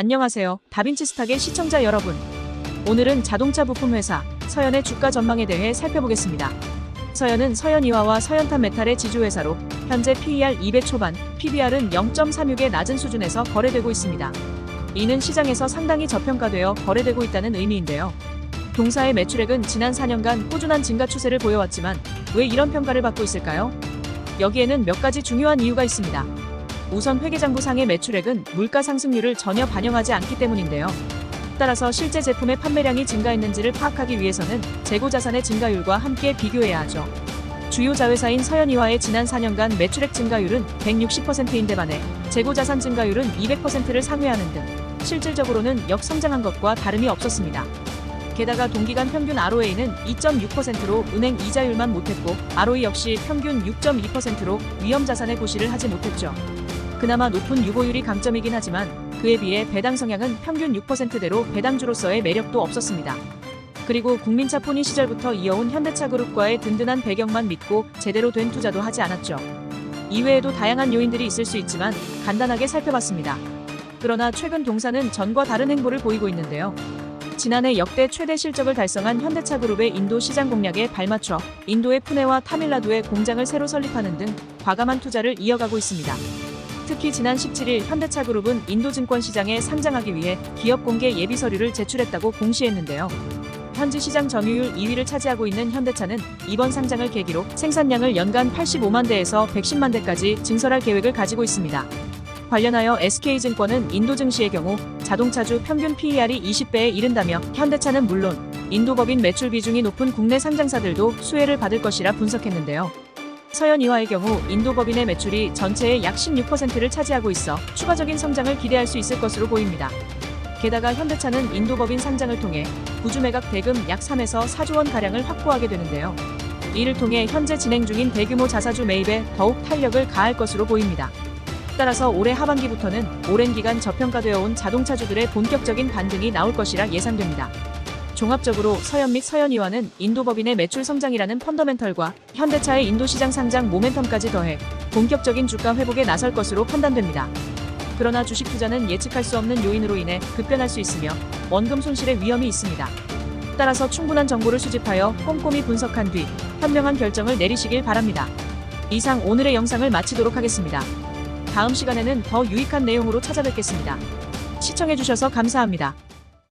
안녕하세요. 다빈치 스탁의 시청자 여러분. 오늘은 자동차 부품 회사 서현의 주가 전망에 대해 살펴보겠습니다. 서현은 서현이화와 서현탄 메탈의 지주회사로 현재 PER 200 초반, PBR은 0.36의 낮은 수준에서 거래되고 있습니다. 이는 시장에서 상당히 저평가되어 거래되고 있다는 의미인데요. 동사의 매출액은 지난 4년간 꾸준한 증가 추세를 보여왔지만 왜 이런 평가를 받고 있을까요? 여기에는 몇 가지 중요한 이유가 있습니다. 우선 회계장부 상의 매출액은 물가 상승률을 전혀 반영하지 않기 때문인데요. 따라서 실제 제품의 판매량이 증가했는지를 파악하기 위해서는 재고 자산의 증가율과 함께 비교해야 하죠. 주요 자회사인 서현이화의 지난 4년간 매출액 증가율은 160%인데 반해 재고 자산 증가율은 200%를 상회하는 등 실질적으로는 역성장한 것과 다름이 없었습니다. 게다가 동기간 평균 ROA는 2.6%로 은행 이자율만 못했고 ROE 역시 평균 6.2%로 위험 자산의 고시를 하지 못했죠. 그나마 높은 유보율이 강점이긴 하지만 그에 비해 배당 성향은 평균 6%대로 배당주로서의 매력도 없었습니다. 그리고 국민차 포니 시절부터 이어온 현대차 그룹과의 든든한 배경만 믿고 제대로 된 투자도 하지 않았죠. 이외에도 다양한 요인들이 있을 수 있지만 간단하게 살펴봤습니다. 그러나 최근 동사는 전과 다른 행보를 보이고 있는데요. 지난해 역대 최대 실적을 달성한 현대차 그룹의 인도 시장 공략에 발맞춰 인도의 푸네와 타밀라두에 공장을 새로 설립하는 등 과감한 투자를 이어가고 있습니다. 특히 지난 17일 현대차 그룹은 인도 증권 시장에 상장하기 위해 기업 공개 예비 서류를 제출했다고 공시했는데요. 현지 시장 점유율 2위를 차지하고 있는 현대차는 이번 상장을 계기로 생산량을 연간 85만 대에서 110만 대까지 증설할 계획을 가지고 있습니다. 관련하여 SK증권은 인도 증시의 경우 자동차주 평균 PER이 20배에 이른다며 현대차는 물론 인도 법인 매출 비중이 높은 국내 상장사들도 수혜를 받을 것이라 분석했는데요. 서현이화의 경우 인도 법인의 매출이 전체의 약 16%를 차지하고 있어 추가적인 성장을 기대할 수 있을 것으로 보입니다. 게다가 현대차는 인도 법인 상장을 통해 구주 매각 대금 약 3에서 4조 원 가량을 확보하게 되는데요. 이를 통해 현재 진행 중인 대규모 자사주 매입에 더욱 탄력을 가할 것으로 보입니다. 따라서 올해 하반기부터는 오랜 기간 저평가되어 온 자동차주들의 본격적인 반등이 나올 것이라 예상됩니다. 종합적으로 서현 및 서현이와는 인도 법인의 매출 성장이라는 펀더멘털과 현대차의 인도 시장 상장 모멘텀까지 더해 본격적인 주가 회복에 나설 것으로 판단됩니다. 그러나 주식 투자는 예측할 수 없는 요인으로 인해 급변할 수 있으며 원금 손실의 위험이 있습니다. 따라서 충분한 정보를 수집하여 꼼꼼히 분석한 뒤 현명한 결정을 내리시길 바랍니다. 이상 오늘의 영상을 마치도록 하겠습니다. 다음 시간에는 더 유익한 내용으로 찾아뵙겠습니다. 시청해주셔서 감사합니다.